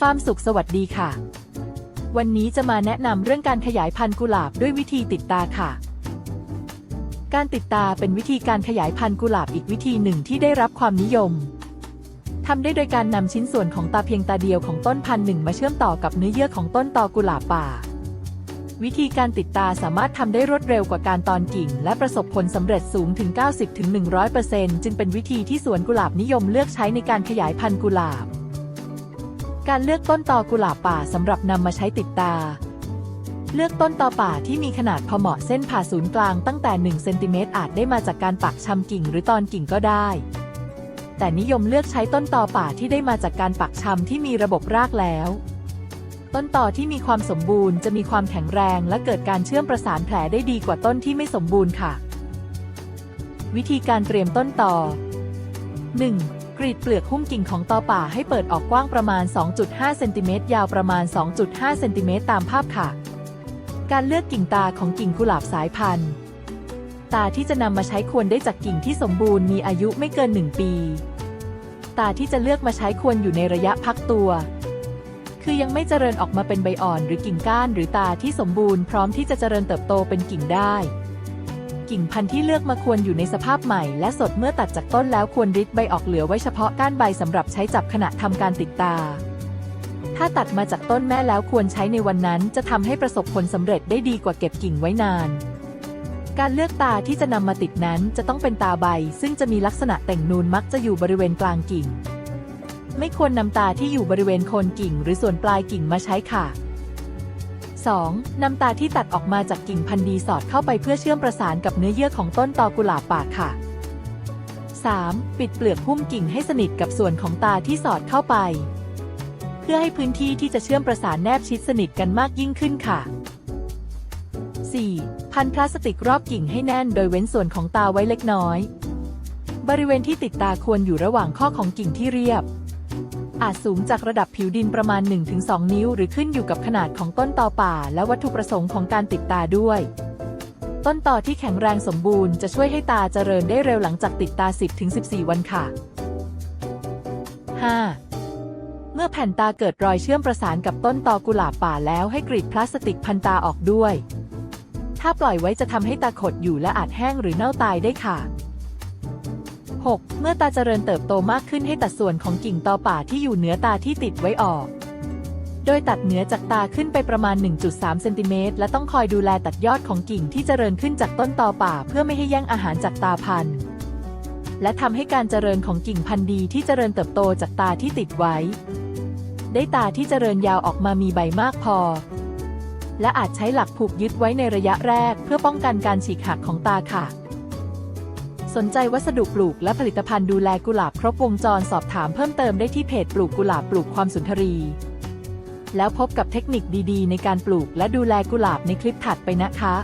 ฟาร์มสุขสวัสดีค่ะ วันนี้จะมาแนะนำเรื่องการขยายพันธุ์กุหลาบด้วยวิธีติดตาค่ะ การติดตาเป็นวิธีการขยายพันธุ์กุหลาบอีกวิธีหนึ่งที่ได้รับความนิยมทำได้โดยการนำชิ้นส่วนของตาเพียงตาเดียวของต้นพันธุ์หนึ่งมาเชื่อมต่อกับเนื้อเยื่อของต้นตอกุหลาบป่า วิธีการติดตาสามารถทำได้รวดเร็วกว่าการตอนกิ่ง และประสบผลสำเร็จสูงถึง 90-100%จึงเป็นวิธีที่สวนกุหลาบนิยมเลือกใช้ในการขยายพันธุ์กุหลาบ การเลือกต้นตอกุหลาบป่าสำหรับนำมาใช้ติดตา เลือกต้นตอป่าที่มีขนาดพอเหมาะเส้นผ่าศูนย์กลางตั้งแต่ 1 เซนติเมตรอาจได้มาจากการปักชำกิ่งหรือตอนกิ่งก็ได้ แต่นิยมเลือกใช้ต้นตอป่าที่ได้มาจากการปักชำที่มีระบบรากแล้ว ต้นตอที่มีความสมบูรณ์จะมีความแข็งแรงและเกิดการเชื่อมประสานแผลได้ดีกว่าต้นที่ไม่สมบูรณ์ค่ะ วิธีการเตรียมต้นตอ 1. กรีดเปลือกหุ้มกิ่งของตอป่าให้เปิดออกกว้างประมาณ 2.5 เซนติเมตรยาวประมาณ 2.5 เซนติเมตรตามภาพค่ะ การเลือกกิ่งตาของกิ่งกุหลาบสายพันธุ์ ตาที่จะนำมาใช้ควรได้จากกิ่งที่สมบูรณ์มีอายุไม่เกิน 1 ปี ตาที่จะเลือกมาใช้ควรอยู่ในระยะพักตัว คือยังไม่เจริญออกมาเป็นใบอ่อนหรือกิ่งก้านหรือตาที่สมบูรณ์พร้อมที่จะเจริญเติบโตเป็นกิ่งได้ กิ่งพันธุ์ที่เลือกมาควรอยู่ในสภาพใหม่และสดเมื่อตัดจากต้นแล้วควรริดใบออกเหลือไว้เฉพาะก้านใบสำหรับใช้จับขณะทำการติดตา ถ้าตัดมาจากต้นแม่แล้วควรใช้ในวันนั้นจะทำให้ประสบผลสำเร็จได้ดีกว่าเก็บกิ่งไว้นาน การเลือกตาที่จะนำมาติดนั้นจะต้องเป็นตาใบ ซึ่งจะมีลักษณะแต่งนูนมักจะอยู่บริเวณกลางกิ่ง ไม่ควรนำตาที่อยู่บริเวณโคนกิ่ง หรือส่วนปลายกิ่งมาใช้ค่ะ 2. นำตาที่ตัดออกมาจากกิ่งพันธุ์ดีสอดเข้าไปเพื่อเชื่อมประสานกับเนื้อเยื่อของต้นตอกุหลาบป่าค่ะ 3. ปิดเปลือกหุ้มกิ่งให้สนิทกับส่วนของตาที่สอดเข้าไป เพื่อให้พื้นที่ที่จะเชื่อมประสานแนบชิดสนิทกันมากยิ่งขึ้นค่ะ 4. พันพลาสติกรอบกิ่งให้แน่นโดยเว้นส่วนของตาไว้เล็กน้อย บริเวณที่ติดตาควรอยู่ระหว่างข้อของกิ่งที่เรียบ อาจสูงจากระดับผิวดินประมาณ 1-2 นิ้ว หรือขึ้นอยู่กับขนาดของต้นตอป่า และวัตถุประสงค์ของการติดตาด้วย ต้นตอที่แข็งแรงสมบูรณ์จะช่วยให้ตาเจริญได้เร็วหลังจากติดตา 10-14 วันค่ะ 5. เมื่อแผ่นตาเกิดรอยเชื่อมประสานกับต้นตอกุหลาบป่าแล้วให้กรีดพลาสติกพันตาออกด้วย ถ้าปล่อยไว้จะทำให้ตาขดอยู่และอาจแห้งหรือเน่าตายได้ค่ะ 6. เมื่อตาเจริญเติบโตมากขึ้นให้ตัดส่วนของกิ่งตอป่าที่อยู่เหนือตาที่ติดไว้ออก โดยตัดเหนือจากตาขึ้นไปประมาณ 1.3 เซนติเมตรและต้องคอยดูแลตัดยอดของกิ่งที่เจริญขึ้นจากต้นตอป่า เพื่อไม่ให้แย่งอาหารจากตาพันธุ์ และทำให้การเจริญของกิ่งพันธุ์ดีที่เจริญเติบโตจากตาที่ติดไว้ ได้ตาที่เจริญยาวออกมามีใบมากพอ และอาจใช้หลักผูกยึดไว้ในระยะแรก เพื่อป้องกันการฉีกหักของตาค่ะ สนใจวัสดุปลูกและผลิตภัณฑ์ดูแลกุหลาบครบวงจรสอบถามเพิ่มเติมได้ที่เพจปลูกกุหลาบปลูกความสุนทรี แล้วพบกับเทคนิคดีๆ ในการปลูกและดูแลกุหลาบในคลิปถัดไปนะคะ